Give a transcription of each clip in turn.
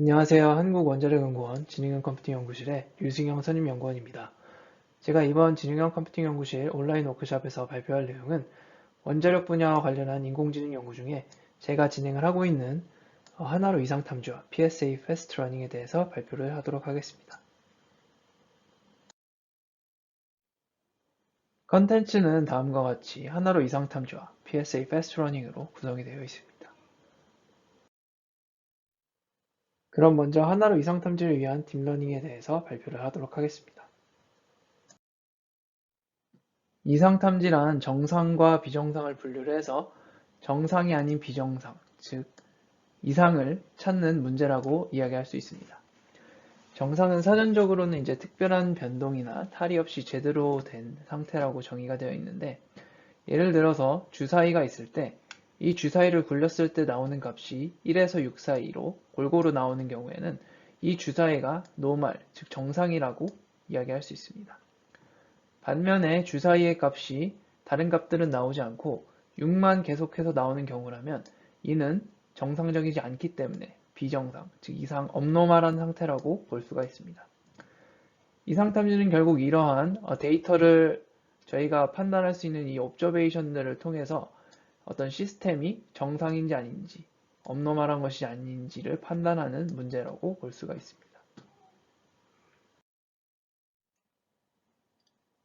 안녕하세요. 한국원자력연구원 진흥형 컴퓨팅 연구실의 류승영 선임 연구원입니다. 제가 이번 진흥형 컴퓨팅 연구실 온라인 워크숍에서 발표할 내용은 원자력 분야와 관련한 인공지능 연구 중에 제가 진행을 하고 있는 어, 하나로 이상 탐지와 PSA 패스트 러닝에 대해서 발표를 하도록 하겠습니다. 컨텐츠는 다음과 같이 하나로 이상 탐지와 PSA 패스트 러닝으로 구성이 되어 있습니다. 그럼 먼저 하나로 이상 탐지를 위한 딥러닝에 대해서 발표를 하도록 하겠습니다. 이상 탐지란 정상과 비정상을 분류를 해서 정상이 아닌 비정상, 즉 이상을 찾는 문제라고 이야기할 수 있습니다. 정상은 사전적으로는 이제 특별한 변동이나 탈이 없이 제대로 된 상태라고 정의가 되어 있는데 예를 들어서 주사위가 있을 때 이 주사위를 굴렸을 때 나오는 값이 1에서 6 사이로 골고루 나오는 경우에는 이 주사위가 노멀, 즉 정상이라고 이야기할 수 있습니다. 반면에 주사위의 값이 다른 값들은 나오지 않고 6만 계속해서 나오는 경우라면 이는 정상적이지 않기 때문에 비정상, 즉 이상 업노멀한 상태라고 볼 수가 있습니다. 이상 탐지는 결국 이러한 어, 데이터를 저희가 판단할 수 있는 이 옵저베이션들을 통해서 어떤 시스템이 정상인지 아닌지, 업노멀한 것이 아닌지를 판단하는 문제라고 볼 수가 있습니다.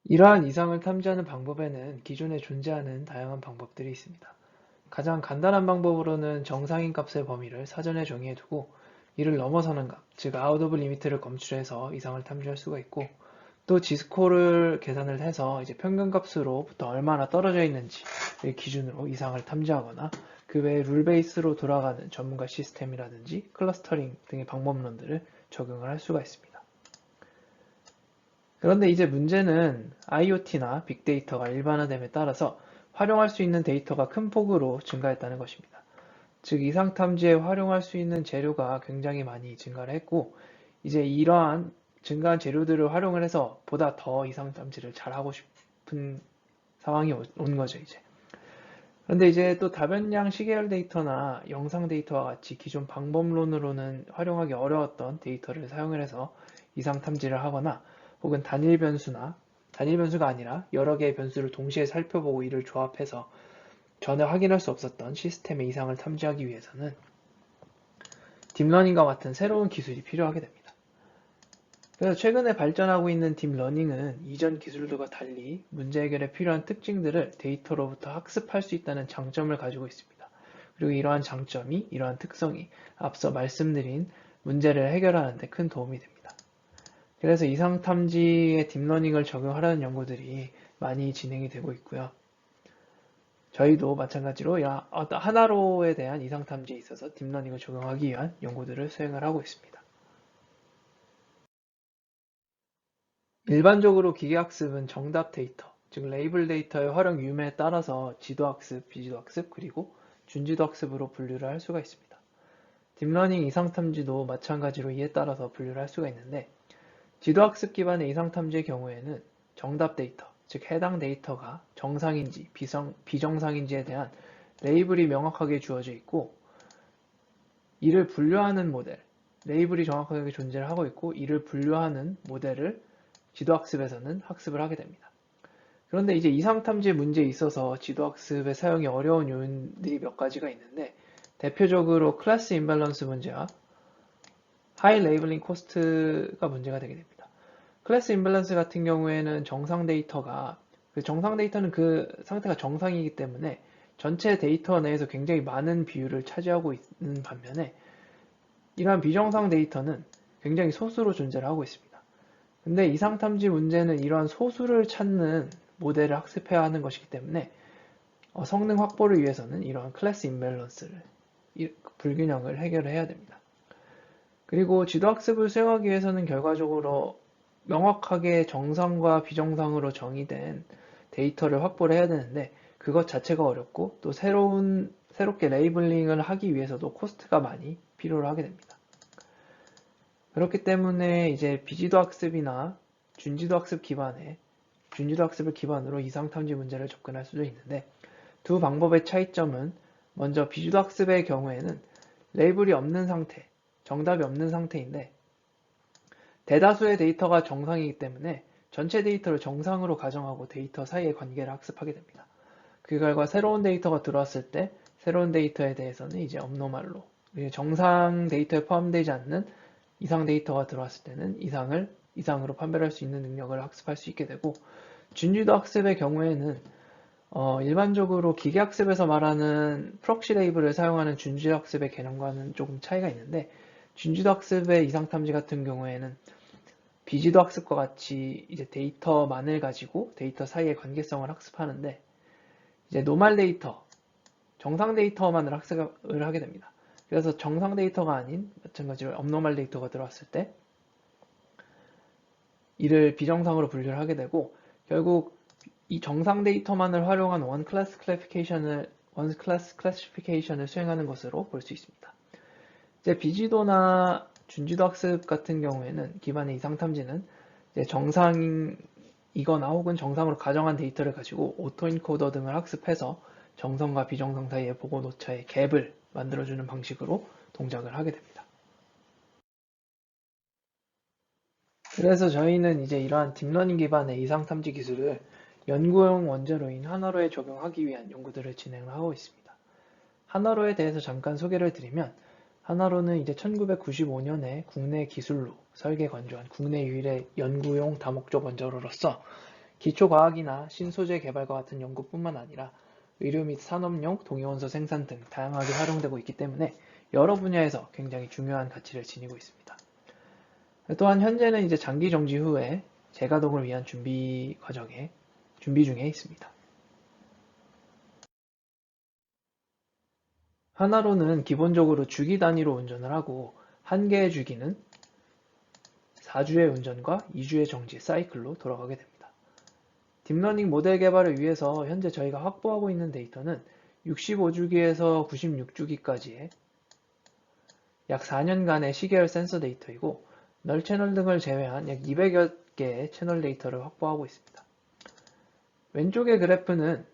이러한 이상을 탐지하는 방법에는 기존에 존재하는 다양한 방법들이 있습니다. 가장 간단한 방법으로는 정상인 값의 범위를 사전에 정의해두고 이를 넘어서는 값, 즉 아웃 오브 리미트를 검출해서 이상을 탐지할 수가 있고 또 지스코를 계산을 해서 이제 평균값으로부터 얼마나 떨어져 있는지를 기준으로 이상을 탐지하거나 그 외에 룰 베이스로 돌아가는 전문가 시스템이라든지 클러스터링 등의 방법론들을 적용을 할 수가 있습니다. 그런데 이제 문제는 IoT나 빅데이터가 일반화됨에 따라서 활용할 수 있는 데이터가 큰 폭으로 증가했다는 것입니다. 즉 이상 탐지에 활용할 수 있는 재료가 굉장히 많이 증가를 했고 이제 이러한 증가한 재료들을 활용을 해서 보다 더 이상 탐지를 잘 하고 싶은 상황이 온 거죠 이제. 그런데 이제 또 다변량 시계열 데이터나 영상 데이터와 같이 기존 방법론으로는 활용하기 어려웠던 데이터를 사용을 해서 이상 탐지를 하거나 혹은 단일 변수나 단일 변수가 아니라 여러 개의 변수를 동시에 살펴보고 이를 조합해서 전혀 확인할 수 없었던 시스템의 이상을 탐지하기 위해서는 딥러닝과 같은 새로운 기술이 필요하게 됩니다. 그래서 최근에 발전하고 있는 딥러닝은 이전 기술들과 달리 문제 해결에 필요한 특징들을 데이터로부터 학습할 수 있다는 장점을 가지고 있습니다. 그리고 이러한 장점이, 이러한 특성이 앞서 말씀드린 문제를 해결하는 데 큰 도움이 됩니다. 그래서 이상 탐지에 딥러닝을 적용하려는 연구들이 많이 진행이 되고 있고요. 저희도 마찬가지로 하나로에 대한 이상 탐지에 있어서 딥러닝을 적용하기 위한 연구들을 수행을 하고 있습니다. 일반적으로 기계학습은 정답 데이터, 즉 레이블 데이터의 활용 유무에 따라서 지도학습, 비지도학습, 그리고 준지도학습으로 분류를 할 수가 있습니다. 딥러닝 이상탐지도 마찬가지로 이에 따라서 분류를 할 수가 있는데 지도학습 기반의 이상탐지의 경우에는 정답 데이터, 즉 해당 데이터가 정상인지 비성, 비정상인지에 대한 레이블이 명확하게 주어져 있고 이를 분류하는 모델, 레이블이 정확하게 존재를 하고 있고 이를 분류하는 모델을 지도학습에서는 학습을 하게 됩니다. 그런데 이제 이상탐지 문제에 있어서 지도학습의 사용이 어려운 요인들이 몇 가지가 있는데 대표적으로 클래스 임밸런스 문제와 하이 레이블링 코스트가 문제가 되게 됩니다. 클래스 임밸런스 같은 경우에는 정상 데이터가 그 정상 데이터는 그 상태가 정상이기 때문에 전체 데이터 내에서 굉장히 많은 비율을 차지하고 있는 반면에 이러한 비정상 데이터는 굉장히 소수로 존재를 하고 있습니다. 근데 이상탐지 문제는 이러한 소수를 찾는 모델을 학습해야 하는 것이기 때문에 어, 성능 확보를 위해서는 이러한 클래스 인밸런스를 불균형을 해결 해야 됩니다. 그리고 지도학습을 수행하기 위해서는 결과적으로 명확하게 정상과 비정상으로 정의된 데이터를 확보를 해야 되는데 그것 자체가 어렵고 또 새로운 새롭게 레이블링을 하기 위해서도 코스트가 많이 필요로 하게 됩니다. 그렇기 때문에 이제 비지도 학습이나 준지도 학습 기반의 준지도 학습을 기반으로 이상 탐지 문제를 접근할 수도 있는데 두 방법의 차이점은 먼저 비지도 학습의 경우에는 레이블이 없는 상태, 정답이 없는 상태인데 대다수의 데이터가 정상이기 때문에 전체 데이터를 정상으로 가정하고 데이터 사이의 관계를 학습하게 됩니다. 그 결과 새로운 데이터가 들어왔을 때 새로운 데이터에 대해서는 이제 업노말로 정상 데이터에 포함되지 않는 이상 데이터가 들어왔을 때는 이상을 이상으로 판별할 수 있는 능력을 학습할 수 있게 되고 준지도 학습의 경우에는 어, 일반적으로 기계학습에서 말하는 프록시 레이블을 사용하는 준지도 학습의 개념과는 조금 차이가 있는데 준지도 학습의 이상 탐지 같은 경우에는 비지도 학습과 같이 이제 데이터만을 가지고 데이터 사이의 관계성을 학습하는데 이제 노말 데이터, 정상 데이터만을 학습을 하게 됩니다. 그래서 정상 데이터가 아닌 마찬가지로 업노말 데이터가 들어왔을 때 이를 비정상으로 분류를 하게 되고 결국 이 정상 데이터만을 활용한 원 클래스 클래시피케이션을 원 클래스 클래시피케이션을 수행하는 것으로 볼 수 있습니다. 이제 비지도나 준지도 학습 같은 경우에는 기반의 이상 탐지는 정상이거나 혹은 정상으로 가정한 데이터를 가지고 오토 인코더 등을 학습해서 정성과 비정상 사이의 보고 오차의 갭을 만들어주는 방식으로 동작을 하게 됩니다. 그래서 저희는 이제 이러한 딥러닝 기반의 이상 탐지 기술을 연구용 원자로인 하나로에 적용하기 위한 연구들을 진행하고 있습니다. 하나로에 대해서 잠깐 소개를 드리면 하나로는 이제 1995년에 국내 기술로 설계 건조한 국내 유일의 연구용 다목적 원자로로서 기초과학이나 신소재 개발과 같은 연구뿐만 아니라 의료 및 산업용 동위원소 생산 등 다양하게 활용되고 있기 때문에 여러 분야에서 굉장히 중요한 가치를 지니고 있습니다. 또한 현재는 이제 장기 정지 후에 재가동을 위한 준비 과정에 준비 중에 있습니다. 하나로는 기본적으로 주기 단위로 운전을 하고 한 개의 주기는 4주의 운전과 2주의 정지 사이클로 돌아가게 됩니다. 딥러닝 모델 개발을 위해서 현재 저희가 확보하고 있는 데이터는 65주기에서 96주기까지의 약 4년간의 시계열 센서 데이터이고 널 채널 등을 제외한 약 200여 개의 채널 데이터를 확보하고 있습니다. 왼쪽의 그래프는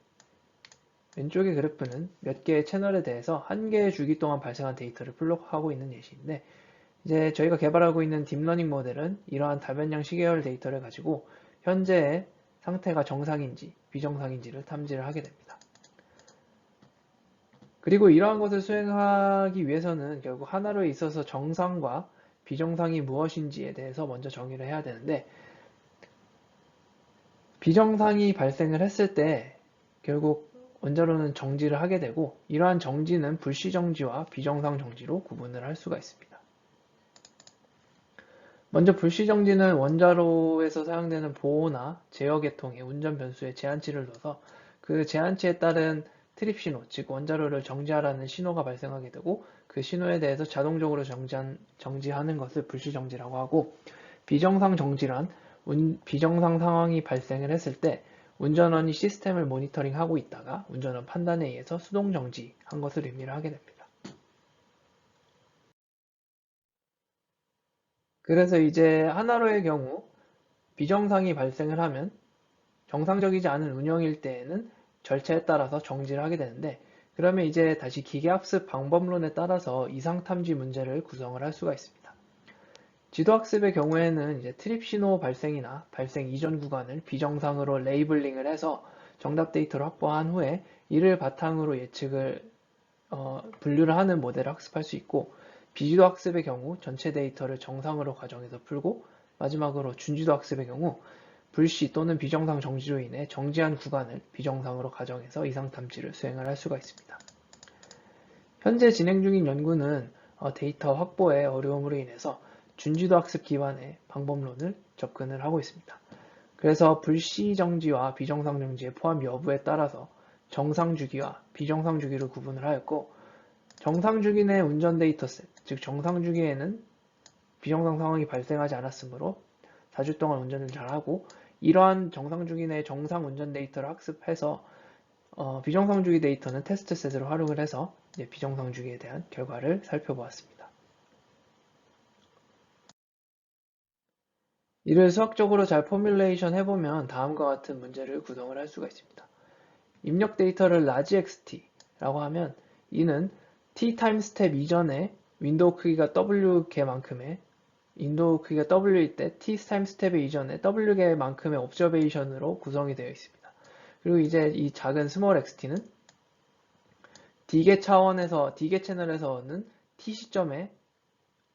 왼쪽의 그래프는 몇 개의 채널에 대해서 한 개의 주기 동안 발생한 데이터를 플롯하고 있는 예시인데 이제 저희가 개발하고 있는 딥러닝 모델은 이러한 다변형 시계열 데이터를 가지고 현재의 상태가 정상인지 비정상인지를 탐지를 하게 됩니다. 그리고 이러한 것을 수행하기 위해서는 결국 하나로 있어서 정상과 비정상이 무엇인지에 대해서 먼저 정의를 해야 되는데 비정상이 발생을 했을 때 결국 원자로는 정지를 하게 되고 이러한 정지는 불시 정지와 비정상 정지로 구분을 할 수가 있습니다. 먼저 불시 정지는 원자로에서 사용되는 보호나 제어 계통의 운전 변수에 제한치를 둬서 그 제한치에 따른 트립 신호, 즉 원자로를 정지하라는 신호가 발생하게 되고 그 신호에 대해서 자동적으로 정지한, 정지하는 것을 불시 정지라고 하고 비정상 정지란 비정상 상황이 발생을 했을 때 운전원이 시스템을 모니터링하고 있다가 운전원 판단에 의해서 수동 정지한 것을 의미를 하게 됩니다. 그래서 이제 하나로의 경우 비정상이 발생을 하면 정상적이지 않은 운영일 때에는 절차에 따라서 정지를 하게 되는데 그러면 이제 다시 기계학습 방법론에 따라서 이상탐지 문제를 구성을 할 수가 있습니다. 지도학습의 경우에는 이제 트립 신호 발생이나 발생 이전 구간을 비정상으로 레이블링을 해서 정답 데이터를 확보한 후에 이를 바탕으로 예측을 어, 분류를 하는 모델을 학습할 수 있고 비지도 학습의 경우 전체 데이터를 정상으로 가정해서 풀고 마지막으로 준지도 학습의 경우 불시 또는 비정상 정지로 인해 정지한 구간을 비정상으로 가정해서 이상 탐지를 수행을 할 수가 있습니다. 현재 진행 중인 연구는 어, 데이터 확보의 어려움으로 인해서 준지도 학습 기반의 방법론을 접근을 하고 있습니다. 그래서 불시 정지와 비정상 정지의 포함 여부에 따라서 정상 주기와 비정상 주기를 구분을 하였고 정상 주기 내 운전 데이터 셋, 즉 정상 주기에는 비정상 상황이 발생하지 않았으므로 4주 동안 운전을 잘하고 이러한 정상 주기 내 정상 운전 데이터를 학습해서 어, 비정상 주기 데이터는 테스트 셋으로 활용을 해서 비정상 주기에 대한 결과를 살펴보았습니다. 이를 수학적으로 잘 포뮬레이션 해보면 다음과 같은 문제를 구성을 할 수가 있습니다. 입력 데이터를 large xt라고 하면 이는 t 타임 스텝 이전에 윈도우 크기가 W 개만큼의 윈도우 크기가 W일 때 T 타임 스텝 이전에 W 개만큼의 옵저베이션으로 구성이 되어 있습니다. 그리고 이제 이 작은 스몰 xt는 D개 차원에서 D개 채널에서 얻는 T 시점의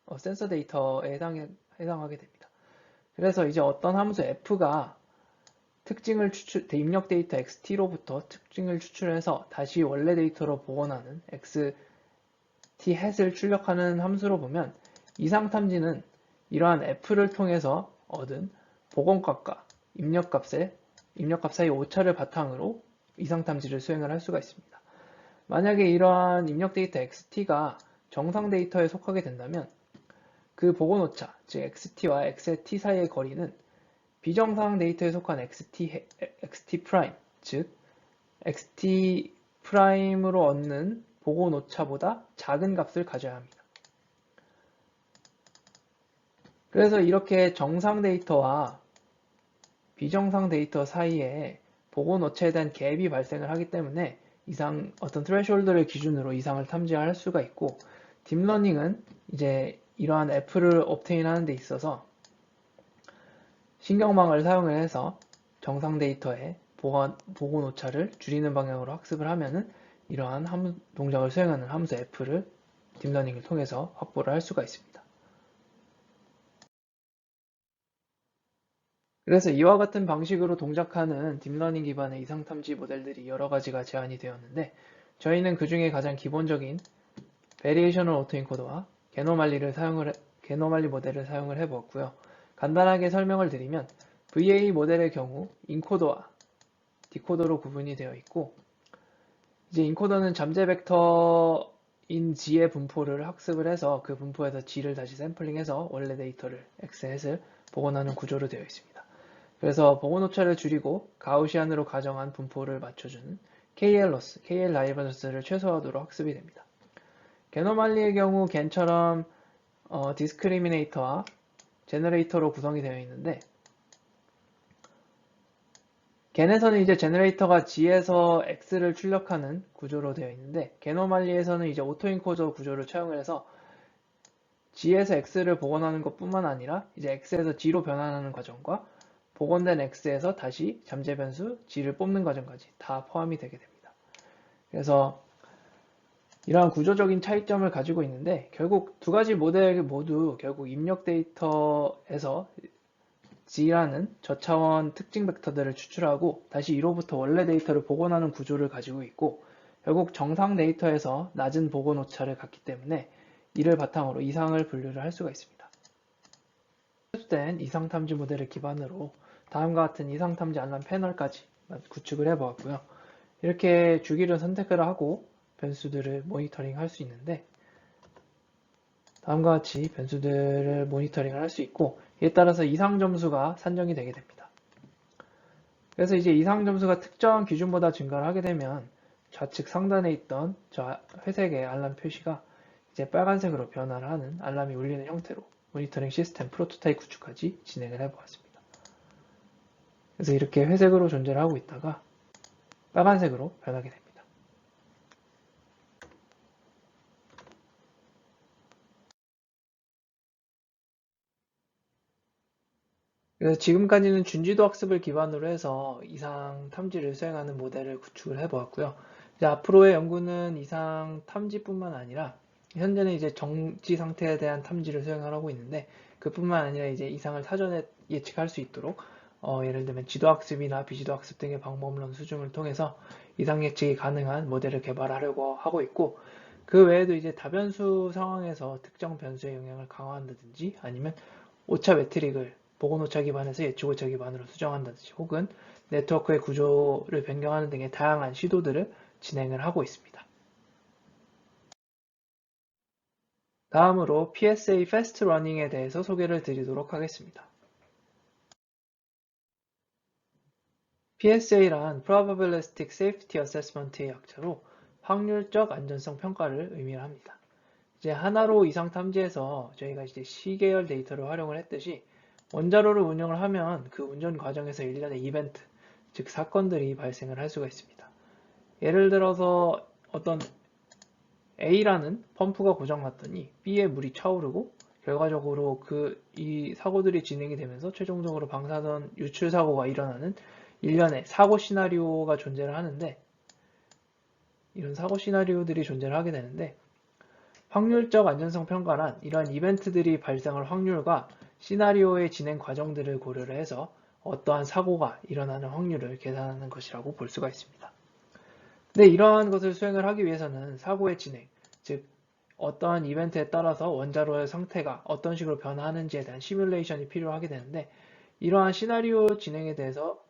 어, 센서 데이터에 해당, 해당하게 됩니다. 그래서 이제 어떤 함수 f가 특징을 추출, 입력 데이터 xt로부터 특징을 추출해서 다시 원래 데이터로 복원하는 xt 햇을 출력하는 함수로 보면 이상 탐지는 이러한 f를 통해서 얻은 복원값과 입력값의 입력값 사이 오차를 바탕으로 이상 탐지를 수행을 할 수가 있습니다. 만약에 이러한 입력 데이터 xt가 정상 데이터에 속하게 된다면 그 복원 오차, 즉 xt와 xt 사이의 거리는 비정상 데이터에 속한 xt, xt 프라임, 즉 xt 프라임으로 얻는 복원 오차보다 작은 값을 가져야 합니다. 그래서 이렇게 정상 데이터와 비정상 데이터 사이에 복원 오차에 대한 갭이 발생을 하기 때문에 이상 어떤 트레시홀드를 기준으로 이상을 탐지할 수가 있고 딥러닝은 이제 이러한 F를 업테인 하는 데 있어서 신경망을 사용을 해서 정상 데이터의 복원, 복원 오차를 줄이는 방향으로 학습을 하면은 이러한 함, 동작을 수행하는 함수 F를 딥러닝을 통해서 확보를 할 수가 있습니다. 그래서 이와 같은 방식으로 동작하는 딥러닝 기반의 이상 탐지 모델들이 여러 가지가 제안이 되었는데 저희는 그 중에 가장 기본적인 베리에이셔널 오토인코더와 게노말리를 사용을 해, 게노말리 모델을 사용을 해 보았고요. 간단하게 설명을 드리면 VA 모델의 경우 인코더와 디코더로 구분이 되어 있고 이제 인코더는 잠재 벡터인 G의 분포를 학습을 해서 그 분포에서 G를 다시 샘플링해서 원래 데이터를 XS를 복원하는 구조로 되어 있습니다. 그래서 복원 오차를 줄이고 가우시안으로 가정한 분포를 맞춰주는 KL 로스, KL 라이버너스를 최소화하도록 학습이 됩니다. 게노말리의 경우 겐처럼 어, 디스크리미네이터와 제너레이터로 구성이 되어 있는데 겐에서는 이제 제너레이터가 G에서 X를 출력하는 구조로 되어 있는데 게노말리에서는 이제 오토인코더 구조를 차용을 해서 G에서 X를 복원하는 것 뿐만 아니라 이제 X에서 G로 변환하는 과정과 복원된 X에서 다시 잠재 변수 G를 뽑는 과정까지 다 포함이 되게 됩니다. 그래서 이러한 구조적인 차이점을 가지고 있는데 결국 두 가지 모델 모두 결국 입력 데이터에서 G라는 저차원 특징 벡터들을 추출하고 다시 이로부터 원래 데이터를 복원하는 구조를 가지고 있고 결국 정상 데이터에서 낮은 복원 오차를 갖기 때문에 이를 바탕으로 이상을 분류를 할 수가 있습니다. 수된 이상 탐지 모델을 기반으로 다음과 같은 이상 탐지 알람 패널까지 구축을 해보았고요. 이렇게 주기를 선택을 하고 변수들을 모니터링 할 수 있는데 다음과 같이 변수들을 모니터링을 할 수 있고 이에 따라서 이상 점수가 산정이 되게 됩니다. 그래서 이제 이상 점수가 특정 기준보다 증가를 하게 되면 좌측 상단에 있던 저 회색의 알람 표시가 이제 빨간색으로 변화를 하는 알람이 울리는 형태로 모니터링 시스템 프로토타입 구축까지 진행을 해보았습니다. 그래서 이렇게 회색으로 존재를 하고 있다가 빨간색으로 변하게 됩니다. 그래서 지금까지는 준지도 학습을 기반으로 해서 이상 탐지를 수행하는 모델을 구축을 해보았고요. 이제 앞으로의 연구는 이상 탐지뿐만 아니라 현재는 이제 정지 상태에 대한 탐지를 수행하고 있는데 그뿐만 아니라 이제 이상을 사전에 예측할 수 있도록 어, 예를 들면 지도학습이나 비지도학습 등의 방법론 수준을 통해서 이상 예측이 가능한 모델을 개발하려고 하고 있고 그 외에도 이제 다변수 상황에서 특정 변수의 영향을 강화한다든지 아니면 오차 매트릭을 보건오차 기반에서 예측오차 기반으로 수정한다든지 혹은 네트워크의 구조를 변경하는 등의 다양한 시도들을 진행을 하고 있습니다. 다음으로 PSA Fast Running에 대해서 소개를 드리도록 하겠습니다. PSA란 Probabilistic Safety Assessment의 약자로 확률적 안전성 평가를 의미합니다. 이제 하나로 이상 탐지에서 저희가 이제 시계열 데이터를 활용을 했듯이 원자로를 운영을 하면 그 운전 과정에서 일련의 이벤트, 즉 사건들이 발생을 할 수가 있습니다. 예를 들어서 어떤 A라는 펌프가 고장났더니 B에 물이 차오르고 결과적으로 그 이 사고들이 진행이 되면서 최종적으로 방사선 유출 사고가 일어나는 일련의 사고 시나리오가 존재를 하는데 이런 사고 시나리오들이 존재를 하게 되는데 확률적 안전성 평가란 이러한 이벤트들이 발생할 확률과 시나리오의 진행 과정들을 고려를 해서 어떠한 사고가 일어나는 확률을 계산하는 것이라고 볼 수가 있습니다. 근데 이러한 것을 수행을 하기 위해서는 사고의 진행, 즉 어떠한 이벤트에 따라서 원자로의 상태가 어떤 식으로 변화하는지에 대한 시뮬레이션이 필요하게 되는데 이러한 시나리오 진행에 대해서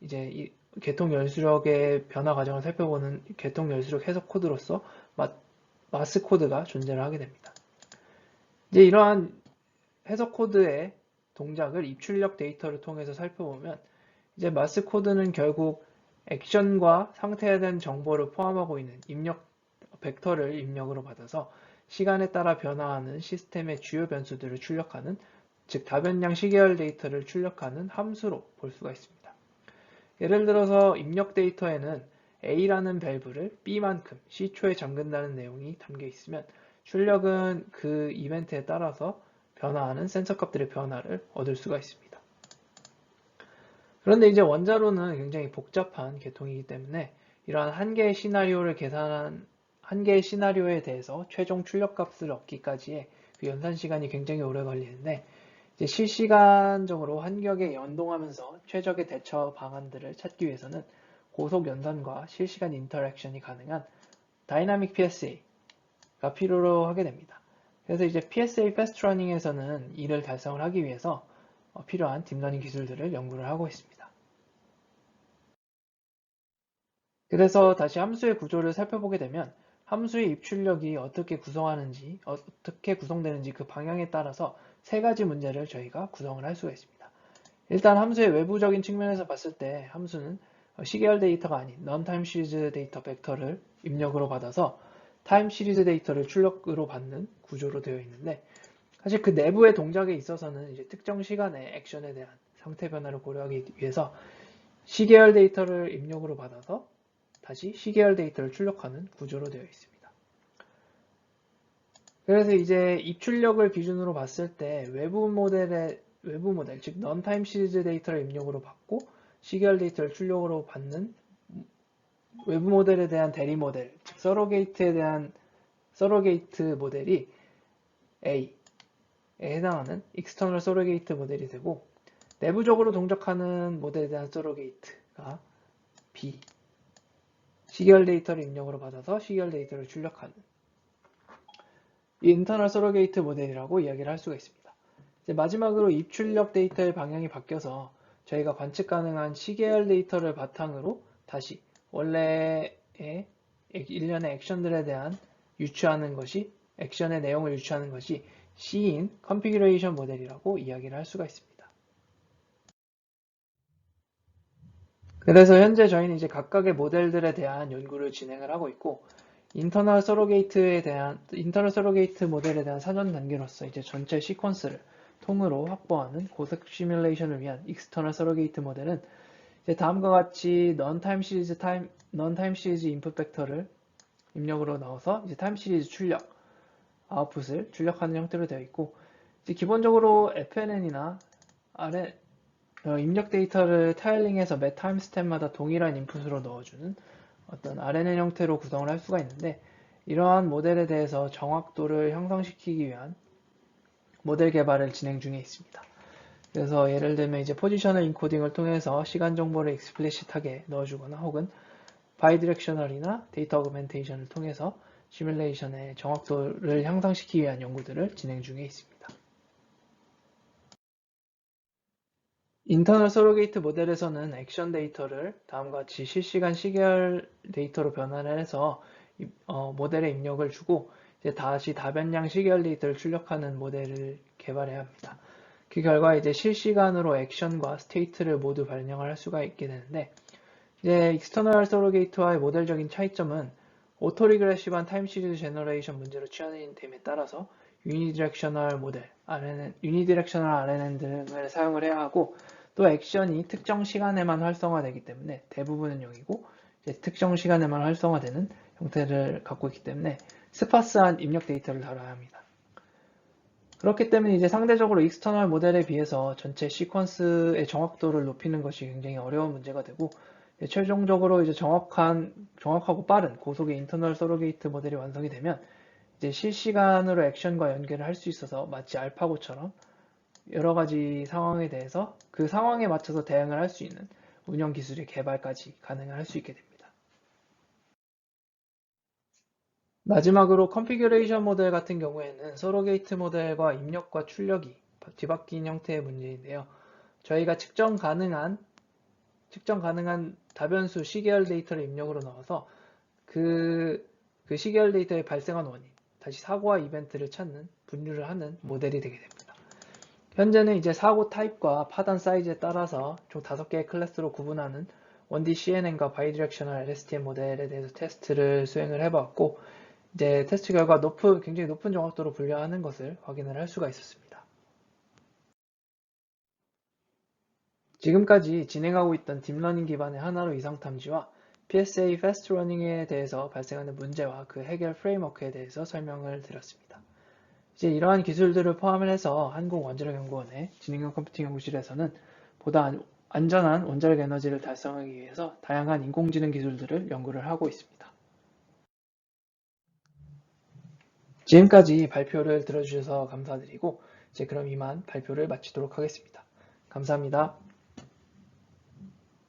이제 이 개통 열수력의 변화 과정을 살펴보는 개통 열수력 해석 코드로서 마, 마스 코드가 존재를 하게 됩니다. 이제 이러한 해석 코드의 동작을 입출력 데이터를 통해서 살펴보면 이제 마스 코드는 결국 액션과 상태에 대한 정보를 포함하고 있는 입력 벡터를 입력으로 받아서 시간에 따라 변화하는 시스템의 주요 변수들을 출력하는 즉 다변량 시계열 데이터를 출력하는 함수로 볼 수가 있습니다. 예를 들어서 입력 데이터에는 A라는 밸브를 B만큼 C초에 잠근다는 내용이 담겨 있으면 출력은 그 이벤트에 따라서 변화하는 센서 값들의 변화를 얻을 수가 있습니다. 그런데 이제 원자로는 굉장히 복잡한 계통이기 때문에 이러한 한 개의 시나리오를 계산한 한 개의 시나리오에 대해서 최종 출력값을 얻기까지의 그 연산 시간이 굉장히 오래 걸리는데 이제 실시간적으로 한 격에 연동하면서 최적의 대처 방안들을 찾기 위해서는 고속 연산과 실시간 인터랙션이 가능한 다이나믹 PSA가 필요로 하게 됩니다. 그래서 이제 PSA 패스트 러닝에서는 이를 달성을 하기 위해서 어, 필요한 딥러닝 기술들을 연구를 하고 있습니다. 그래서 다시 함수의 구조를 살펴보게 되면 함수의 입출력이 어떻게 구성하는지, 어떻게 구성되는지 그 방향에 따라서 세 가지 문제를 저희가 구성을 할 수가 있습니다. 일단 함수의 외부적인 측면에서 봤을 때 함수는 시계열 데이터가 아닌 non-time series 데이터 벡터를 입력으로 받아서 타임 시리즈 데이터를 출력으로 받는 구조로 되어 있는데 사실 그 내부의 동작에 있어서는 이제 특정 시간의 액션에 대한 상태 변화를 고려하기 위해서 시계열 데이터를 입력으로 받아서 다시 시계열 데이터를 출력하는 구조로 되어 있습니다. 그래서 이제 입출력을 기준으로 봤을 때 외부 모델의 외부 모델, 즉 넌타임 시리즈 데이터를 입력으로 받고 시계열 데이터를 출력으로 받는 외부 모델에 대한 대리 모델, 즉 서로 게이트에 대한 서로 게이트 모델이 A에 해당하는 익스터널 서로게이트 모델이 되고 내부적으로 동작하는 모델에 대한 서로게이트가 B 시계열 데이터를 입력으로 받아서 시계열 데이터를 출력하는 이 인터널 서로게이트 모델이라고 이야기를 할 수가 있습니다. 마지막으로 입출력 데이터의 방향이 바뀌어서 저희가 관측 가능한 시계열 데이터를 바탕으로 다시 원래의 일련의 액션들에 대한 유추하는 것이 액션의 내용을 유추하는 것이 C인 컨피규레이션 모델이라고 이야기를 할 수가 있습니다. 그래서 현재 저희는 이제 각각의 모델들에 대한 연구를 진행을 하고 있고 인터널 서로 게이트에 대한 인터널 서로 게이트 모델에 대한 사전 단계로서 이제 전체 시퀀스를 통으로 확보하는 고색 시뮬레이션을 위한 익스터널 서로 게이트 모델은 이제 다음과 같이 넌 타임 시리즈 타임 넌 타임 시리즈 인풋 벡터를 입력으로 넣어서 이제 타임 시리즈 출력 아웃풋을 출력하는 형태로 되어 있고 이제 기본적으로 FNN이나 RN, 어, 입력 데이터를 타일링해서 매 타임스텝마다 동일한 인풋으로 넣어주는 어떤 RNN 형태로 구성을 할 수가 있는데 이러한 모델에 대해서 정확도를 형성시키기 위한 모델 개발을 진행 중에 있습니다. 그래서 예를 들면 이제 포지셔널 인코딩을 통해서 시간 정보를 익스플리시트하게 넣어주거나 혹은 바이디렉셔널이나 데이터 어그멘테이션을 통해서 시뮬레이션의 정확도를 향상시키기 위한 연구들을 진행 중에 있습니다. 인터널 서로게이트 모델에서는 액션 데이터를 다음과 같이 실시간 시계열 데이터로 변환을 해서 어, 모델에 입력을 주고 이제 다시 다변량 시계열 데이터를 출력하는 모델을 개발해야 합니다. 그 결과 이제 실시간으로 액션과 스테이트를 모두 발령을 할 수가 있게 되는데 이제 익스터널 서로게이트와의 모델적인 차이점은 오토리그레시브한 타임 시리즈 제너레이션 문제로 취하는 됨에 따라서 유니디렉셔널 모델, RNN, 유니디렉셔널 RNN 등을 사용을 해야 하고 또 액션이 특정 시간에만 활성화되기 때문에 대부분은 0이고 특정 시간에만 활성화되는 형태를 갖고 있기 때문에 스파스한 입력 데이터를 다뤄야 합니다. 그렇기 때문에 이제 상대적으로 익스터널 모델에 비해서 전체 시퀀스의 정확도를 높이는 것이 굉장히 어려운 문제가 되고 최종적으로 이제 정확한 정확하고 빠른 고속의 인터널 서로게이트 모델이 완성이 되면 이제 실시간으로 액션과 연결을 할수 있어서 마치 알파고처럼 여러 가지 상황에 대해서 그 상황에 맞춰서 대응을 할 수 있는 운영 기술의 개발까지 가능을 할수 있게 됩니다. 마지막으로 컨피규레이션 모델 같은 경우에는 서로 게이트 모델과 입력과 출력이 뒤바뀐 형태의 문제인데요. 저희가 측정 가능한 측정 가능한 다변수 시계열 데이터를 입력으로 넣어서 그, 그 시계열 데이터에 발생한 원인, 다시 사고와 이벤트를 찾는, 분류를 하는 모델이 되게 됩니다. 현재는 이제 사고 타입과 파단 사이즈에 따라서 총 5개의 클래스로 구분하는 1D CNN과 바이디렉셔널 LSTM 모델에 대해서 테스트를 수행을 해봤고, 이제 테스트 결과 높은, 굉장히 높은 정확도로 분류하는 것을 확인을 할 수가 있었습니다. 지금까지 진행하고 있던 딥러닝 기반의 하나로 이상 탐지와 PSA 패스트 러닝에 대해서 발생하는 문제와 그 해결 프레임워크에 대해서 설명을 드렸습니다. 이제 이러한 기술들을 포함을 해서 한국원자력연구원의 진행형 컴퓨팅 연구실에서는 보다 안- 안전한 원자력 에너지를 달성하기 위해서 다양한 인공지능 기술들을 연구를 하고 있습니다. 지금까지 발표를 들어주셔서 감사드리고 이제 그럼 이만 발표를 마치도록 하겠습니다. 감사합니다.